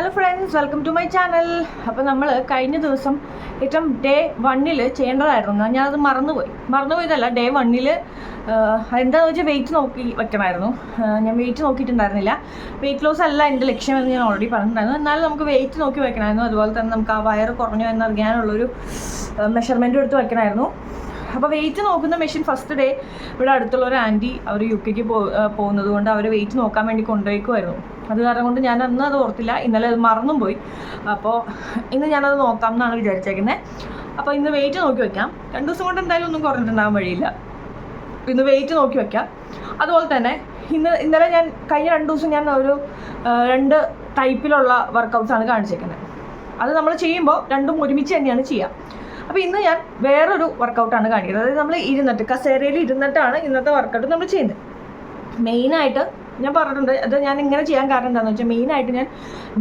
Hello friends welcome to my channel അപ്പോൾ നമ്മൾ കഴിഞ്ഞ ദിവസം ഏറ്റവും ഡേ വണ്ണിൽ ചെയ്യേണ്ടതായിരുന്നു. ഞാനത് മറന്നുപോയി. മറന്നുപോയതല്ല ഡേ വണ്ണിൽ എന്താണെന്ന് വെച്ചാൽ വെയിറ്റ് നോക്കി വെക്കണമായിരുന്നു. ഞാൻ വെയിറ്റ് നോക്കിയിട്ടുണ്ടായിരുന്നില്ല. വെയിറ്റ് ലോസ് അല്ല എന്റെ ലക്ഷ്യമെന്ന് ഞാൻ ഓൾറെഡി പറഞ്ഞിട്ടുണ്ടായിരുന്നു. എന്നാലും നമുക്ക് വെയിറ്റ് നോക്കി വെക്കണമായിരുന്നു. അതുപോലെ തന്നെ നമുക്ക് ആ വയർ കുറഞ്ഞു എന്നറിയാനുള്ളൊരു മെഷർമെന്റ് എടുത്ത് വെക്കണമായിരുന്നു. അപ്പോൾ വെയിറ്റ് നോക്കുന്ന മെഷീൻ ഫസ്റ്റ് ഡേ ഇവിടെ അടുത്തുള്ള ഒരു ആന്റി അവർ യു കെക്ക് പോകുന്നത് കൊണ്ട് അവർ വെയിറ്റ് നോക്കാൻ വേണ്ടി കൊണ്ടുപോയിക്കുമായിരുന്നു അത് കാരണം കൊണ്ട് ഞാൻ അന്ന് അത് ഓർത്തില്ല. ഇന്നലെ അത് മറന്നും പോയി. അപ്പോൾ ഇന്ന് ഞാനത് നോക്കാം എന്നാണ് വിചാരിച്ചേക്കുന്നത് അപ്പോൾ ഇന്ന് വെയിറ്റ് നോക്കി വയ്ക്കാം രണ്ട് ദിവസം കൊണ്ട് എന്തായാലും ഒന്നും കുറഞ്ഞിട്ടുണ്ടാകാൻ വഴിയില്ല. ഇന്ന് വെയിറ്റ് നോക്കി വയ്ക്കാം അതുപോലെ തന്നെ ഇന്ന് ഇന്നലെ ഞാൻ കഴിഞ്ഞ രണ്ട് ദിവസം ഞാൻ ഒരു രണ്ട് ടൈപ്പിലുള്ള വർക്കൗട്ട്സാണ് കാണിച്ചേക്കുന്നത് അത് നമ്മൾ ചെയ്യുമ്പോൾ രണ്ടും ഒരുമിച്ച് തന്നെയാണ് ചെയ്യുക അപ്പോൾ ഇന്ന് ഞാൻ വേറൊരു വർക്കൗട്ടാണ് കാണിക്കുന്നത്. അതായത് നമ്മൾ ഇരുന്നിട്ട് കസേരയിൽ ഇരുന്നിട്ടാണ് ഇന്നത്തെ വർക്കൗട്ട് നമ്മൾ ചെയ്യുന്നത്. മെയിനായിട്ട് ഞാൻ പറഞ്ഞിട്ടുണ്ട് അത് ഞാൻ ഇങ്ങനെ ചെയ്യാൻ കാരണം എന്താണെന്ന് വെച്ചാൽ മെയിനായിട്ട് ഞാൻ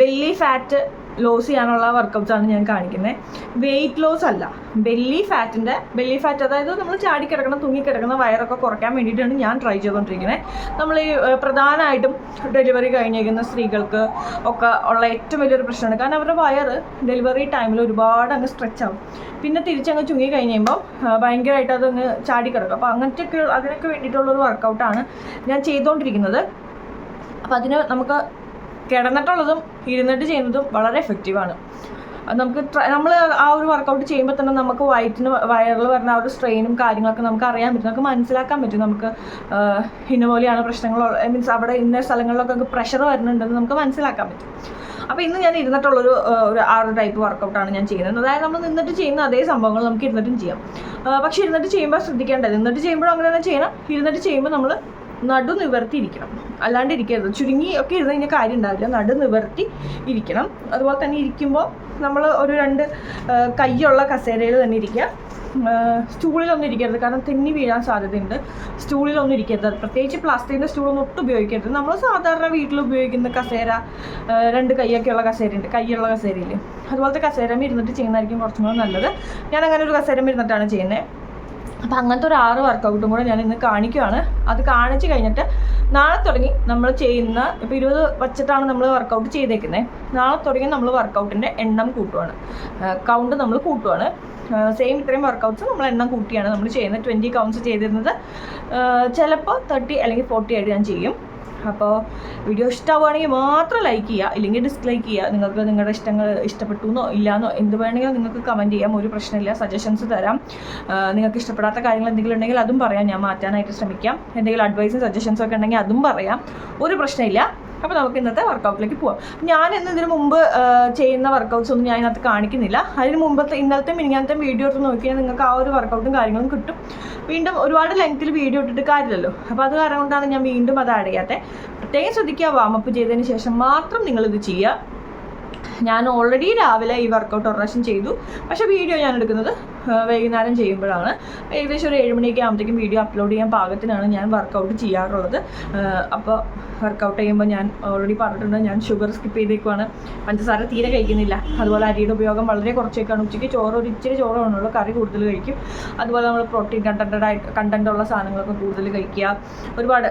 ബെല്ലി ഫാറ്റ് ലോസ് ചെയ്യാനുള്ള വർക്കൗട്ട്സ് ആണ് ഞാൻ കാണിക്കുന്നത് വെയിറ്റ് ലോസ് അല്ല. ബെല്ലി ഫാറ്റിന്റെ ബെല്ലി ഫാറ്റ് അതായത് നമ്മൾ ചാടിക്കിടക്കുന്ന തൂങ്ങിക്കിടക്കുന്ന വയറൊക്കെ കുറയ്ക്കാൻ വേണ്ടിയിട്ടാണ് ഞാൻ ട്രൈ ചെയ്തുകൊണ്ടിരിക്കുന്നത് നമ്മൾ ഈ പ്രധാനമായിട്ടും ഡെലിവറി കഴിഞ്ഞിരിക്കുന്ന സ്ത്രീകൾക്ക് ഒക്കെ ഉള്ള ഏറ്റവും വലിയൊരു പ്രശ്നമാണ്. കാരണം അവരുടെ വയറ് ഡെലിവറി ടൈമിൽ ഒരുപാട് അങ്ങ് സ്ട്രെച്ച് ആവും. പിന്നെ തിരിച്ചങ്ങ് ചുങ്ങി കഴിഞ്ഞ് കഴിയുമ്പോൾ ഭയങ്കരമായിട്ട് അതങ്ങ് ചാടിക്കിടക്കും അപ്പോൾ അങ്ങനത്തെ അതിനൊക്കെ വേണ്ടിയിട്ടുള്ളൊരു വർക്കൗട്ടാണ് ഞാൻ ചെയ്തുകൊണ്ടിരിക്കുന്നത് അപ്പം അതിന് നമുക്ക് കിടന്നിട്ടുള്ളതും ഇരുന്നിട്ട് ചെയ്യുന്നതും വളരെ എഫക്റ്റീവാണ് നമുക്ക് നമ്മൾ ആ ഒരു വർക്കൗട്ട് ചെയ്യുമ്പോൾ തന്നെ നമുക്ക് വയറ്റിന് വയറിൽ വരുന്ന ആ ഒരു സ്ട്രെയിനും കാര്യങ്ങളൊക്കെ നമുക്ക് അറിയാൻ പറ്റും. നമുക്ക് മനസ്സിലാക്കാൻ പറ്റും. നമുക്ക് ഇന്ന പോലെയാണ് പ്രശ്നങ്ങൾ മീൻസ് അവിടെ ഇന്ന സ്ഥലങ്ങളിലൊക്കെ പ്രഷർ വരുന്നുണ്ടെന്ന് നമുക്ക് മനസ്സിലാക്കാൻ പറ്റും. അപ്പോൾ ഇന്ന് ഞാൻ ഇരുന്നിട്ടുള്ളൊരു ഒരു ആ ഒരു ടൈപ്പ് വർക്കൗട്ടാണ് ഞാൻ ചെയ്യുന്നത്. അതായത് നമ്മൾ നിന്നിട്ട് ചെയ്യുന്ന അതേ സംഭവങ്ങൾ നമുക്ക് ഇരുന്നിട്ടും ചെയ്യാം. പക്ഷേ ഇരുന്നിട്ട് ചെയ്യുമ്പോൾ ശ്രദ്ധിക്കേണ്ടത് നിന്നിട്ട് ചെയ്യുമ്പോഴും അങ്ങനെ തന്നെ ചെയ്യണം. ഇരുന്നിട്ട് ചെയ്യുമ്പോൾ നമ്മൾ നടു നിവർത്തി ഇരിക്കണം അല്ലാണ്ട് ഇരിക്കരുത്. ചുരുങ്ങി ഒക്കെ ഇരുന്ന് കഴിഞ്ഞാൽ കാര്യം ഉണ്ടാവില്ല നടു നിവർത്തി ഇരിക്കണം. അതുപോലെ തന്നെ ഇരിക്കുമ്പോൾ നമ്മൾ ഒരു രണ്ട് കൈയുള്ള കസേരയിൽ തന്നെ ഇരിക്കുക. സ്റ്റൂളിലൊന്നും ഇരിക്കരുത്. കാരണം തെന്നി വീഴാൻ സാധ്യതയുണ്ട്. സ്റ്റൂളിലൊന്നും ഇരിക്കരുത്. പ്രത്യേകിച്ച് പ്ലാസ്റ്റിക്കിന്റെ സ്റ്റൂളൊന്നും ഒട്ടും ഉപയോഗിക്കരുത്. നമ്മൾ സാധാരണ വീട്ടിൽ ഉപയോഗിക്കുന്ന കസേര രണ്ട് കൈയൊക്കെയുള്ള കസേരയുണ്ട്. കൈയുള്ള കസേരയിൽ. അതുപോലത്തെ കസേരമ ഇരുന്നിട്ട് ചെയ്യുന്നതായിരിക്കും കുറച്ചും കൂടെ നല്ലത്. ഞാൻ അങ്ങനെ ഒരു കസേരമ ഇരുന്നിട്ടാണ് ചെയ്യുന്നത്. അപ്പം അങ്ങനത്തെ ഒരു ആറ് വർക്കൗട്ടും കൂടെ ഞാൻ ഇന്ന് കാണിക്കുവാണ്. അത് കാണിച്ചു കഴിഞ്ഞിട്ട് നാളെ തുടങ്ങി നമ്മൾ ചെയ്യുന്ന ഇപ്പോൾ ഇരുപത് വച്ചിട്ടാണ് നമ്മൾ വർക്കൗട്ട് ചെയ്തേക്കുന്നത് നാളെ തുടങ്ങി നമ്മൾ വർക്കൗട്ടിന്റെ എണ്ണം കൂട്ടുവാണ്. കൗണ്ട് നമ്മൾ കൂട്ടുവാണ്. സെയിം ഇത്രയും വർക്കൗട്ട്സ് നമ്മൾ എണ്ണം കൂട്ടിയാണ് നമ്മൾ ചെയ്യുന്നത് ട്വന്റി കൗണ്ട്സ് ചെയ്തിരുന്നത്. ചിലപ്പോൾ തേർട്ടി അല്ലെങ്കിൽ ഫോർട്ടി ആയിട്ട് ഞാൻ ചെയ്യും. അപ്പോൾ വീഡിയോ ഇഷ്ടമാവുകയാണെങ്കിൽ മാത്രം ലൈക്ക് ചെയ്യുക ഇല്ലെങ്കിൽ ഡിസ്ലൈക്ക് ചെയ്യുക. നിങ്ങൾക്ക് നിങ്ങളുടെ ഇഷ്ടങ്ങൾ ഇഷ്ടപ്പെട്ടു എന്നോ ഇല്ലാന്നോ എന്ത് വേണമെങ്കിലും നിങ്ങൾക്ക് കമന്റ് ചെയ്യാം ഒരു പ്രശ്നമില്ല സജഷൻസ് തരാം. നിങ്ങൾക്ക് ഇഷ്ടപ്പെടാത്ത കാര്യങ്ങൾ എന്തെങ്കിലും ഉണ്ടെങ്കിൽ അതും പറയാം ഞാൻ മാറ്റാനായിട്ട് ശ്രമിക്കാം. എന്തെങ്കിലും അഡ്വൈസും സജഷൻസും ഒക്കെ ഉണ്ടെങ്കിൽ അതും പറയാം. ഒരു പ്രശ്നമില്ല. അപ്പോൾ നമുക്ക് ഇന്നത്തെ വർക്കൗട്ടിലേക്ക് പോവാം. ഞാൻ ഇന്ന് മുമ്പ് ചെയ്യുന്ന വർക്കൗട്ട്സ് ഒന്നും ഞാൻ ഇതിനകത്ത് കാണിക്കുന്നില്ല. അതിന് മുമ്പത്തെ ഇന്നലത്തെ മിനിങ്ങാനത്തെ വീഡിയോ എടുത്ത് നോക്കിയാൽ നിങ്ങൾക്ക് ആ ഒരു വർക്കൗട്ടും കാര്യങ്ങളും കിട്ടും. വീണ്ടും ഒരുപാട് ലെങ്ത്തിൽ വീഡിയോ ഇട്ടിട്ട് കാര്യമില്ലല്ലോ. അപ്പോൾ അത് കാരണം കൊണ്ടാണ് ഞാൻ വീണ്ടും അത് ആഡ് ചെയ്യാത്തത് പ്രത്യേകം ശ്രദ്ധിക്കുക വാമപ്പ് ചെയ്തതിന് ശേഷം മാത്രം നിങ്ങൾ ഇത് ചെയ്യുക. ഞാൻ ഓൾറെഡി രാവിലെ ഈ വർക്കൗട്ട് ഒരു പ്രാവശ്യം ചെയ്തു. പക്ഷേ വീഡിയോ ഞാൻ എടുക്കുന്നത് വൈകുന്നേരം ചെയ്യുമ്പോഴാണ്. ഏകദേശം ഒരു ഏഴ് മണിയൊക്കെ ആകുമ്പോഴത്തേക്കും വീഡിയോ അപ്ലോഡ് ചെയ്യാൻ പാകത്തിനാണ് ഞാൻ വർക്കൗട്ട് ചെയ്യാറുള്ളത്. അപ്പോൾ വർക്കൗട്ട് ചെയ്യുമ്പോൾ ഞാൻ ഓൾറെഡി പറഞ്ഞിട്ടുണ്ട് ഞാൻ ഷുഗർ സ്കിപ്പ് ചെയ്തേക്കുവാണ്. പഞ്ചസാര തീരെ കഴിക്കുന്നില്ല. അതുപോലെ അരിയുടെ ഉപയോഗം വളരെ കുറച്ചേക്കാണ്. ഉച്ചയ്ക്ക് ചോറ് ഒരു ഇച്ചിരി ചോറ് വേണമുള്ളൂ കറി കൂടുതൽ കഴിക്കും. അതുപോലെ നമ്മൾ പ്രോട്ടീൻ കണ്ടന്റഡ് ആയിട്ട് കണ്ടന്റ് ഉള്ള സാധനങ്ങളൊക്കെ കൂടുതൽ കഴിക്കുക. ഒരുപാട്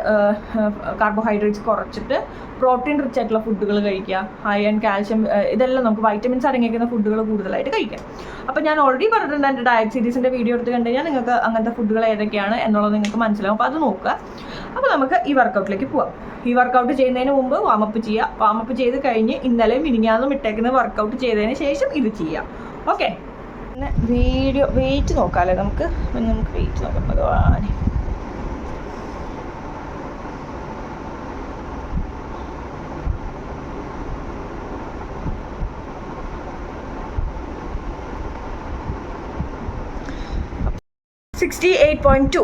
കാർബോഹൈഡ്രേറ്റ്സ് കുറച്ചിട്ട് പ്രോട്ടീൻ റിച്ച് ആയിട്ടുള്ള ഫുഡുകൾ കഴിക്കുക. അയൺ കാൽഷ്യം ഇതെല്ലാം നമുക്ക് വൈറ്റമിൻസ് അടങ്ങിയിരിക്കുന്ന ഫുഡുകൾ കൂടുതലായിട്ട് കഴിക്കാം. അപ്പോൾ ഞാൻ ഓൾറെഡി പറഞ്ഞിട്ടുണ്ട് എന്റെ ഡയറ്റ് സീരീസിന്റെ വീഡിയോ എടുത്ത് കണ്ടു കഴിഞ്ഞാൽ നിങ്ങൾക്ക് അങ്ങനത്തെ ഫുഡുകൾ ഏതൊക്കെയാണ് എന്നുള്ളത് നിങ്ങൾക്ക് മനസ്സിലാവും. അപ്പോൾ അത് നോക്കുക. അപ്പോൾ നമുക്ക് ഈ വർക്കൗട്ടിലേക്ക് പോവാം. ഈ വർക്കൗട്ട് ചെയ്യുന്നതിന് മുമ്പ് വാമപ്പ് ചെയ്യുക. വാമപ്പ് ചെയ്ത് കഴിഞ്ഞ് ഇന്നലെ മിനിങ്ങാന്നും ഇട്ടേക്കുന്ന വർക്കൗട്ട് ചെയ്തതിന് ശേഷം ഇത് ചെയ്യാം ഓക്കെ പിന്നെ വീഡിയോ വെയിറ്റ് നോക്കാമല്ലേ നമുക്ക്? നമുക്ക് വെയിറ്റ് നോക്കാം. ഭഗവാനെ സിക്സ്റ്റി എയ്റ്റ് പോയിന്റ് ടു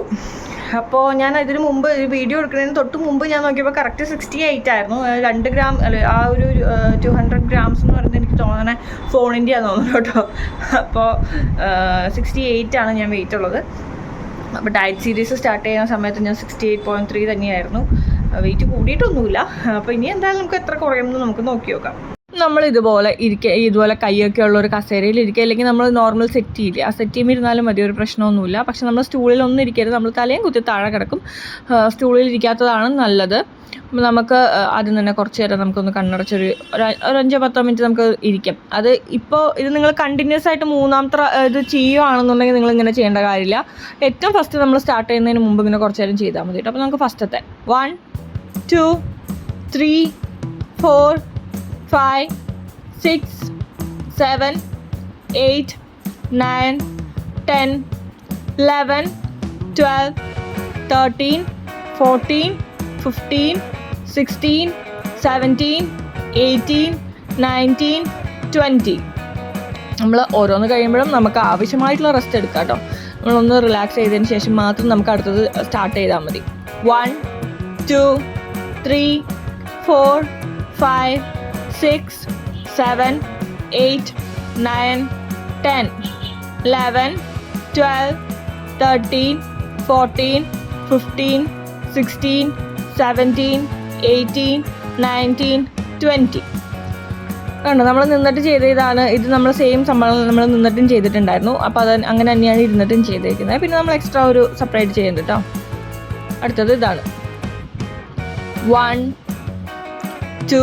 അപ്പോൾ ഞാൻ ഇതിന് മുമ്പ് വീഡിയോ എടുക്കുന്നതിന് തൊട്ട് മുമ്പ് ഞാൻ നോക്കിയപ്പോൾ കറക്റ്റ് സിക്സ്റ്റി എയ്റ്റ് ആയിരുന്നു. രണ്ട് ഗ്രാം അല്ല ആ ഒരു ടു ഹൺഡ്രഡ് ഗ്രാംസ് എന്ന് പറയുന്നത് എനിക്ക് തോന്നണേ ഫോണിന്റെ ആണ് തോന്നുന്നു കേട്ടോ. അപ്പോൾ സിക്സ്റ്റി എയ്റ്റ് ആണ് ഞാൻ വെയിറ്റ് ഉള്ളത്. അപ്പോൾ ഡയറ്റ് സീരീസ് സ്റ്റാർട്ട് ചെയ്യുന്ന സമയത്ത് ഞാൻ സിക്സ്റ്റി എയ്റ്റ് പോയിന്റ് ത്രീ തന്നെയായിരുന്നു. വെയിറ്റ് കൂടിയിട്ടൊന്നുമില്ല. അപ്പോൾ ഇനി എന്തായാലും നമുക്ക് എത്ര കുറയുമെന്ന് നമുക്ക് നോക്കി നോക്കാം. നമ്മൾ ഇതുപോലെ ഇരിക്കുക ഇതുപോലെ കൈയൊക്കെ ഉള്ള ഒരു കസേരയിൽ ഇരിക്കുക അല്ലെങ്കിൽ നമ്മൾ നോർമൽ സെറ്റ് ചെയ്യില്ല ആ സെറ്റ് ചെയ്യുമ്പോൾ ഇരുന്നാലും മതി ഒരു പ്രശ്നമൊന്നുമില്ല. പക്ഷെ നമ്മൾ സ്റ്റൂളിൽ സ്റ്റൂളിലൊന്നും ഇരിക്കരുത്. നമ്മൾ തലയും കുത്തി താഴെ കിടക്കും. സ്റ്റൂളിൽ ഇരിക്കാത്തതാണ് നല്ലത്. നമുക്ക് ആദ്യം തന്നെ കുറച്ച് നേരം നമുക്കൊന്ന് കണ്ണടച്ചൊരു ഒരു അഞ്ചോ പത്തോ മിനിറ്റ് നമുക്ക് ഇരിക്കാം. അത് ഇപ്പോൾ ഇത് നിങ്ങൾ കണ്ടിന്യൂസ് ആയിട്ട് മൂന്നാമത്തെ ഇത് ചെയ്യുകയാണെന്നുണ്ടെങ്കിൽ നിങ്ങൾ ഇങ്ങനെ ചെയ്യേണ്ട കാര്യമില്ല. ഏറ്റവും ഫസ്റ്റ് നമ്മൾ സ്റ്റാർട്ട് ചെയ്യുന്നതിന് മുമ്പ് ഇങ്ങനെ കുറച്ച് നേരം ചെയ്താൽ മതി കേട്ടോ. അപ്പോൾ നമുക്ക് ഫസ്റ്റത്തെ one two three four five six seven eight nine ten eleven twelve thirteen fourteen fifteen sixteen seventeen eighteen nineteen twenty നമ്മൾ ഓരോന്ന് കഴിയുമ്പോഴും നമുക്ക് ആവശ്യമായിട്ടുള്ള റെസ്റ്റ് എടുക്കാം കേട്ടോ. നമ്മളൊന്ന് റിലാക്സ് ചെയ്തതിന് ശേഷം മാത്രം നമുക്ക് അടുത്തത് സ്റ്റാർട്ട് ചെയ്താൽ മതി. One two three four five six seven eight nine ten eleven twelve thirteen fourteen fifteen sixteen seventeen eighteen nineteen twenty കണ്ടോ നമ്മൾ നിന്നിട്ട് ചെയ്ത ഇതാണ്. ഇത് നമ്മൾ സെയിം സംഭവം നമ്മൾ നിന്നിട്ടും ചെയ്തിട്ടുണ്ടായിരുന്നു. അപ്പോൾ അത് അങ്ങനെ തന്നെയാണ് ഇരുന്നിട്ടും ചെയ്തേക്കുന്നത്. പിന്നെ നമ്മൾ എക്സ്ട്രാ ഒരു സെപ്പറേറ്റ് ചെയ്യുന്നുണ്ട് കേട്ടോ അടുത്തത് ഇതാണ്. One two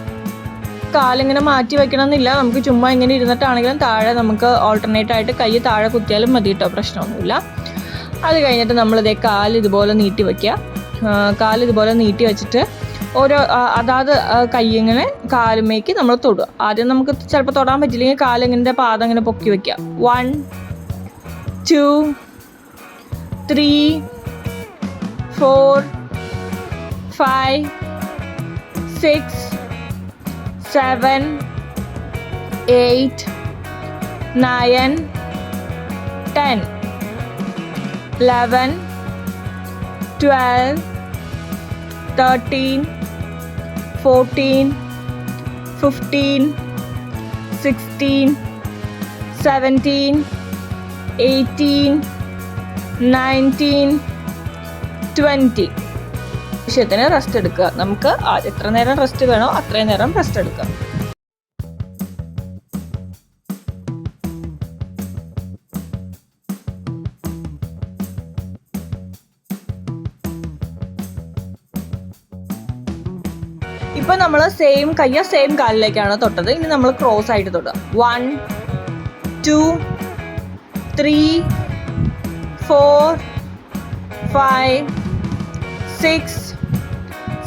കാലിങ്ങനെ മാറ്റി വെക്കണമെന്നില്ല. നമുക്ക് ചുമ്മാ ഇങ്ങനെ ഇരുന്നിട്ടാണെങ്കിലും താഴെ നമുക്ക് ഓൾട്ടർനേറ്റ് ആയിട്ട് കൈ താഴെ കുത്തിയാലും മതി കേട്ടോ പ്രശ്നമൊന്നുമില്ല. അത് കഴിഞ്ഞിട്ട് നമ്മൾ നമ്മളിതേ കാൽ ഇതുപോലെ നീട്ടി വയ്ക്കുക കാൽ ഇതുപോലെ നീട്ടി വെച്ചിട്ട് ഓരോ അതാത് ആ, കൈ ഇങ്ങനെ കാലുമേക്ക് നമ്മൾ തൊടുക. ആദ്യം നമുക്ക് ചിലപ്പോൾ തൊടാൻ പറ്റില്ലെങ്കിൽ കാലിങ്ങനെ പാദം ഇങ്ങനെ പൊക്കി വെക്കുക. One two three four five six seven eight nine ten eleven twelve thirteen fourteen fifteen sixteen seventeen eighteen nineteen twenty ആവശ്യത്തിന് റെസ്റ്റ് എടുക്കുക. നമുക്ക് എത്ര നേരം റെസ്റ്റ് വേണോ അത്രയും നേരം റെസ്റ്റ് എടുക്കുക ഇപ്പൊ നമ്മൾ സെയിം കയ്യ സെയിം കാലിലേക്കാണ് തൊട്ടത്. ഇനി നമ്മൾ ക്രോസ് ആയിട്ട് തൊടുക. One two three four five six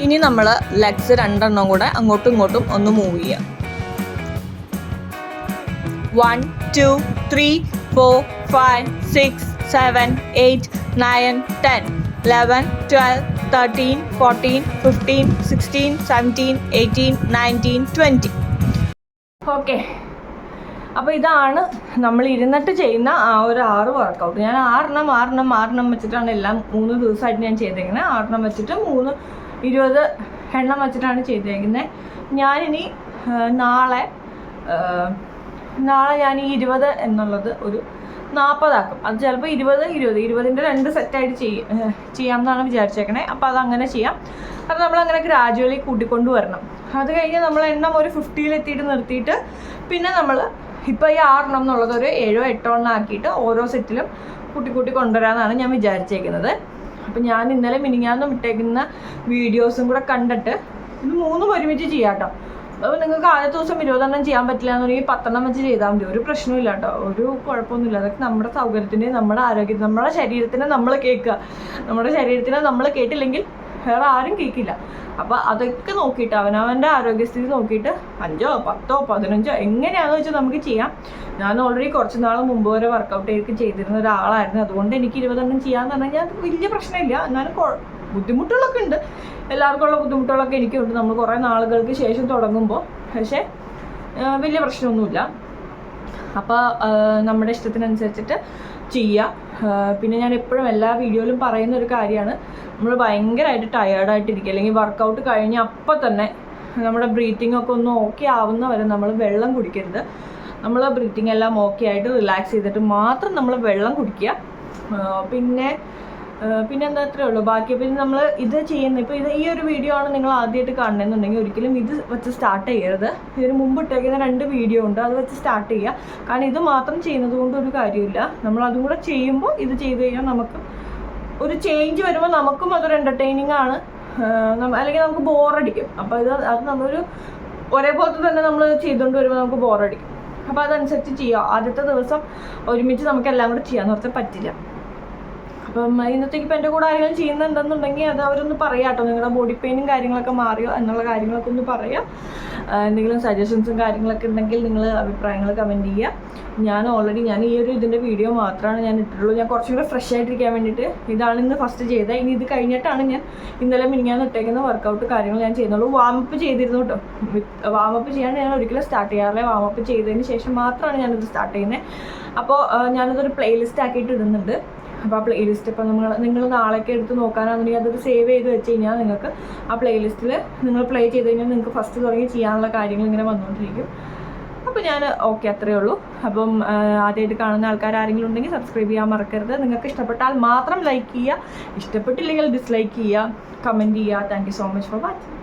ഇനി നമ്മൾ ലെഗ്സ് രണ്ടെണ്ണം കൂടെ അങ്ങോട്ടും ഇങ്ങോട്ടും ഒന്ന് മൂവ് ചെയ്യാം. One two three four five six seven eight nine ten eleven twelve thirteen fourteen fifteen sixteen seventeen eighteen nineteen twenty okay അപ്പോൾ ഇതാണ് നമ്മൾ ഇരുന്നിട്ട് ചെയ്യുന്ന ആ ഒരു ആറ് വർക്കൗട്ട് ഞാൻ ആറെണ്ണം ആറെണ്ണം ആറെണ്ണം വെച്ചിട്ടാണ് എല്ലാം മൂന്ന് ദിവസമായിട്ട് ഞാൻ ചെയ്തേക്കുന്നത് ആറെണ്ണം വെച്ചിട്ട് മൂന്ന് ഇരുപത് എണ്ണം വെച്ചിട്ടാണ് ചെയ്തേക്കുന്നത് ഞാനിനി നാളെ നാളെ ഞാൻ ഈ ഇരുപത് എന്നുള്ളത് ഒരു നാൽപ്പതാക്കും അത് ചിലപ്പോൾ ഇരുപത് ഇരുപത് ഇരുപതിന്റെ രണ്ട് സെറ്റായിട്ട് ചെയ്യ ചെയ്യാമെന്നാണ് വിചാരിച്ചേക്കണേ. അപ്പോൾ അതങ്ങനെ ചെയ്യാം. കാരണം നമ്മളങ്ങനെ ഗ്രാജുവലി കൂട്ടിക്കൊണ്ട് വരണം. അത് കഴിഞ്ഞ് നമ്മൾ എണ്ണം ഒരു ഫിഫ്റ്റിയിലെത്തിയിട്ട് നിർത്തിയിട്ട് പിന്നെ നമ്മൾ ഇപ്പോൾ ഈ ആറെണ്ണം എന്നുള്ളത് ഒരു ഏഴോ എട്ടോ എണ്ണം ആക്കിയിട്ട് ഓരോ സെറ്റിലും കൂട്ടി കൂട്ടി കൊണ്ടുവരാമെന്നാണ് ഞാൻ വിചാരിച്ചേക്കുന്നത്. അപ്പം ഞാൻ ഇന്നലെ മിനിങ്ങാന്ന് ഇട്ടേക്കുന്ന വീഡിയോസും കൂടെ കണ്ടിട്ട് ഇത് മൂന്നും ഒരുമിച്ച് ചെയ്യാം കേട്ടോ അപ്പോൾ നിങ്ങൾക്ക് ആദ്യത്തെ ദിവസം ഇരുപതെണ്ണം ചെയ്യാൻ പറ്റില്ല എന്ന് എന്നുണ്ടെങ്കിൽ പത്തെണ്ണം വെച്ച് ചെയ്താൽ മതി. ഒരു പ്രശ്നമില്ല കേട്ടോ. ഒരു കുഴപ്പമൊന്നുമില്ല. അതൊക്കെ നമ്മുടെ സൗകര്യത്തിന് നമ്മുടെ ആരോഗ്യത്തിന് നമ്മുടെ ശരീരത്തിനെ നമ്മൾ കേൾക്കുക. നമ്മുടെ ശരീരത്തിനെ നമ്മൾ കേട്ടില്ലെങ്കിൽ വേറെ ആരും കേൾക്കില്ല. അപ്പോൾ അതൊക്കെ നോക്കിയിട്ട് അവനവന്റെ ആരോഗ്യസ്ഥിതി നോക്കിയിട്ട് അഞ്ചോ പത്തോ പതിനഞ്ചോ എങ്ങനെയാണെന്ന് വെച്ചാൽ നമുക്ക് ചെയ്യാം. ഞാൻ ഓൾറെഡി കുറച്ച് നാൾ മുമ്പ് വരെ വർക്കൗട്ട് ചെയ്ത് ചെയ്തിരുന്ന ഒരാളായിരുന്നു. അതുകൊണ്ട് എനിക്ക് ഇരുപതെണ്ണം ചെയ്യാന്ന് പറഞ്ഞാൽ ഞാൻ വലിയ പ്രശ്നമില്ല. എന്നാലും ബുദ്ധിമുട്ടുകളൊക്കെ ഉണ്ട്. എല്ലാവർക്കും ഉള്ള ബുദ്ധിമുട്ടുകളൊക്കെ എനിക്കുണ്ട്. നമ്മൾ കുറേ നാളുകൾക്ക് ശേഷം തുടങ്ങുമ്പോൾ. പക്ഷേ വലിയ പ്രശ്നമൊന്നുമില്ല. അപ്പോൾ നമ്മുടെ ഇഷ്ടത്തിനനുസരിച്ചിട്ട് ചെയ്യുക പിന്നെ ഞാൻ എപ്പോഴും എല്ലാ വീഡിയോയിലും പറയുന്ന ഒരു കാര്യമാണ്. നമ്മൾ ഭയങ്കരമായിട്ട് ടയേർഡായിട്ടിരിക്കുക അല്ലെങ്കിൽ വർക്കൗട്ട് കഴിഞ്ഞ് അപ്പം തന്നെ നമ്മുടെ ബ്രീത്തിങ് ഒക്കെ ഒന്ന് ഓക്കെ ആവുന്ന വരെ നമ്മൾ വെള്ളം കുടിക്കരുത്. നമ്മൾ ബ്രീത്തിങ് എല്ലാം ഓക്കെ ആയിട്ട് റിലാക്സ് ചെയ്തിട്ട് മാത്രം നമ്മൾ വെള്ളം കുടിക്കുക. പിന്നെ പിന്നെ എന്താ അത്രേ ഉള്ളൂ. ബാക്കി പിന്നെ നമ്മൾ ഇത് ചെയ്യുന്ന ഇപ്പോൾ ഇത് ഈ ഒരു വീഡിയോ ആണ് നിങ്ങൾ ആദ്യമായിട്ട് കാണണമെന്നുണ്ടെങ്കിൽ ഒരിക്കലും ഇത് വെച്ച് സ്റ്റാർട്ട് ചെയ്യരുത്. ഇതിന് മുമ്പ് ഇട്ടേക്കുന്ന രണ്ട് വീഡിയോ ഉണ്ട്. അത് വെച്ച് സ്റ്റാർട്ട് ചെയ്യുക. കാരണം ഇത് മാത്രം ചെയ്യുന്നത് കൊണ്ട് ഒരു കാര്യമില്ല. നമ്മൾ അതും കൂടെ ചെയ്യുമ്പോൾ ഇത് ചെയ്ത് കഴിഞ്ഞാൽ നമുക്ക് ഒരു ചേഞ്ച് വരുമ്പോൾ നമുക്കും അതൊരു എന്റർടൈനിങ് ആണ്. അല്ലെങ്കിൽ നമുക്ക് ബോറടിക്കും അപ്പോൾ ഇത് അത് നമ്മളൊരു ഒരേപോലത്തെ തന്നെ നമ്മൾ ചെയ്തുകൊണ്ട് വരുമ്പോൾ നമുക്ക് ബോറടിക്കും അപ്പോൾ അതനുസരിച്ച് ചെയ്യുക. ആദ്യത്തെ ദിവസം ഒരുമിച്ച് നമുക്ക് എല്ലാം കൂടെ ചെയ്യാന്ന് പറഞ്ഞാൽ പറ്റില്ല. അപ്പം ഇന്നത്തേക്ക് ഇപ്പം എന്റെ കൂടെ ആരെങ്കിലും ചെയ്യുന്നുണ്ടെന്നുണ്ടെങ്കിൽ അത് അവരൊന്ന് പറയാം കേട്ടോ. നിങ്ങളുടെ ബോഡി പെയിനും കാര്യങ്ങളൊക്കെ മാറിയോ എന്നുള്ള കാര്യങ്ങളൊക്കെ ഒന്ന് പറയാം. എന്തെങ്കിലും സജഷൻസും കാര്യങ്ങളൊക്കെ ഉണ്ടെങ്കിൽ നിങ്ങൾ അഭിപ്രായങ്ങൾ കമന്റ് ചെയ്യുക. ഞാൻ ഓൾറെഡി ഞാൻ ഈ ഒരു ഇതിന്റെ വീഡിയോ മാത്രമാണ് ഞാൻ ഇട്ടിട്ടുള്ളൂ. ഞാൻ കുറച്ചും കൂടെ ഫ്രഷ് ആയിട്ടിരിക്കാൻ വേണ്ടിയിട്ട് ഇതാണ് ഇന്ന് ഫസ്റ്റ് ചെയ്തത്. ഇനി ഇത് കഴിഞ്ഞിട്ടാണ് ഞാൻ ഇന്നലെ മിനിങ്ങാൻ ഇട്ടേക്കുന്ന വർക്കൗട്ട് കാര്യങ്ങൾ ഞാൻ ചെയ്യുന്നുള്ളൂ. വാമപ്പ് ചെയ്തിരുന്നു കേട്ടോ. വാമപ്പ് ചെയ്യാൻ ഞാൻ ഒരിക്കലും സ്റ്റാർട്ട് ചെയ്യാറില്ല. വാമപ്പ് ചെയ്തതിന് ശേഷം മാത്രമാണ് ഞാനിത് സ്റ്റാർട്ട് ചെയ്യുന്നത്. അപ്പോൾ ഞാനിതൊരു പ്ലേലിസ്റ്റ് ആക്കിയിട്ട് ഇടുന്നുണ്ട്. അപ്പോൾ ആ പ്ലേലിസ്റ്റ് ഇപ്പം നിങ്ങൾ നിങ്ങൾ നാളേക്ക് എടുത്ത് നോക്കാനാണെന്നുണ്ടെങ്കിൽ അതൊരു സേവ് ചെയ്ത് വെച്ച് കഴിഞ്ഞാൽ നിങ്ങൾക്ക് ആ പ്ലേലിസ്റ്റിൽ നിങ്ങൾ പ്ലേ ചെയ്ത് കഴിഞ്ഞാൽ നിങ്ങൾക്ക് ഫസ്റ്റ് തുടങ്ങി ചെയ്യാനുള്ള കാര്യങ്ങൾ ഇങ്ങനെ വന്നുകൊണ്ടിരിക്കും അപ്പോൾ ഞാൻ ഓക്കെ അത്രയേ ഉള്ളൂ. അപ്പം ആദ്യമായിട്ട് കാണുന്ന ആൾക്കാർ ആരെങ്കിലും ഉണ്ടെങ്കിൽ സബ്സ്ക്രൈബ് ചെയ്യാൻ മറക്കരുത്. നിങ്ങൾക്ക് ഇഷ്ടപ്പെട്ടാൽ മാത്രം ലൈക്ക് ചെയ്യുക. ഇഷ്ടപ്പെട്ടില്ലെങ്കിൽ ഡിസ്ലൈക്ക് ചെയ്യുക. കമന്റ് ചെയ്യുക. Thank you so much for watching